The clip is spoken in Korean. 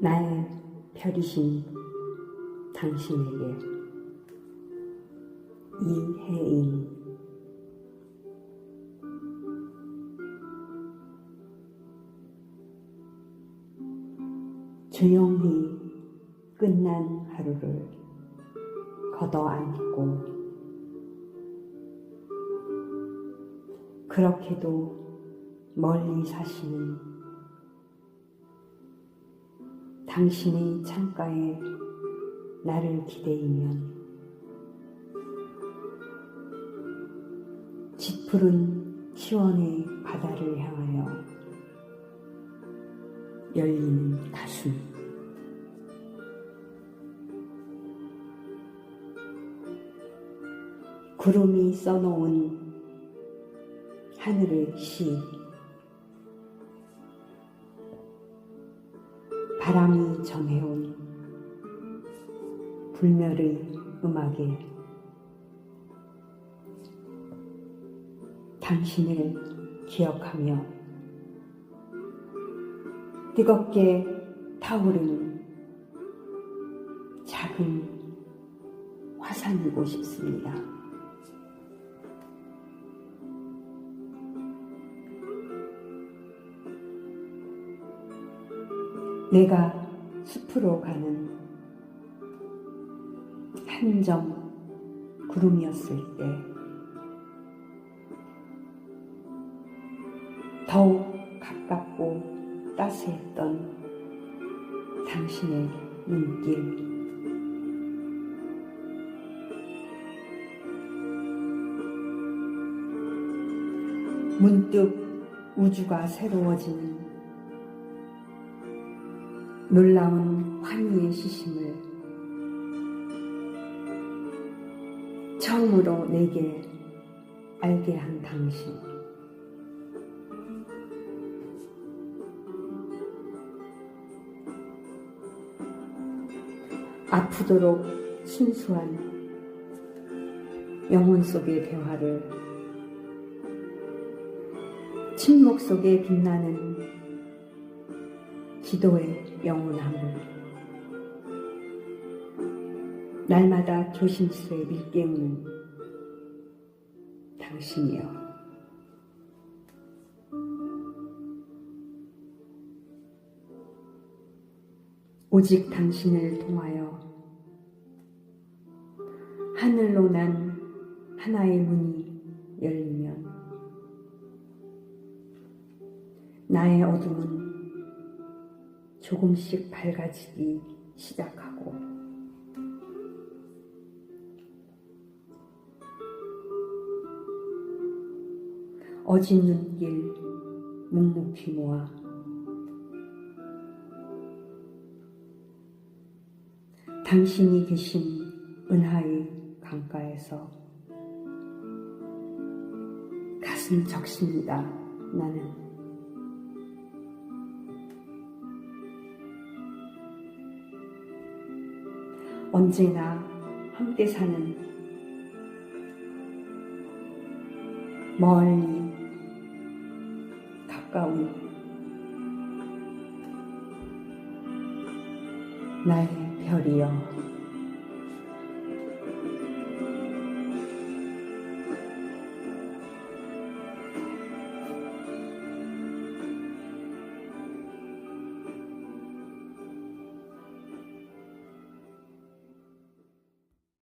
나의 별이신 당신에게 이혜인. 조용히 끝난 하루를 걷어안고 그렇게도 멀리 사시는 당신의 창가에 나를 기대이면 짙푸른 시원의 바다를 향하여 열리는 가슴 구름이 써놓은 하늘의 시 바람이 전해온 불멸의 음악에 당신을 기억하며 뜨겁게 타오르는 작은 화산이고 싶습니다. 내가 숲으로 가는 한점 구름이었을 때 더욱 가깝고 따스했던 당신의 눈길. 문득 우주가 새로워지는 놀라운 환희의 시심을 처음으로 내게 알게 한 당신. 아프도록 순수한 영혼 속의 대화를 침묵 속에 빛나는 기도의 영원함을 날마다 조심스레 밀깨우는 당신이여. 오직 당신을 통하여 하늘로 난 하나의 문이 열리면 나의 어둠은 조금씩 밝아지기 시작하고 어진 눈길 묵묵히 모아 당신이 계신 은하의 강가에서 가슴 적십니다. 나는 언제나 함께 사는 멀리 가까운 나의 별이여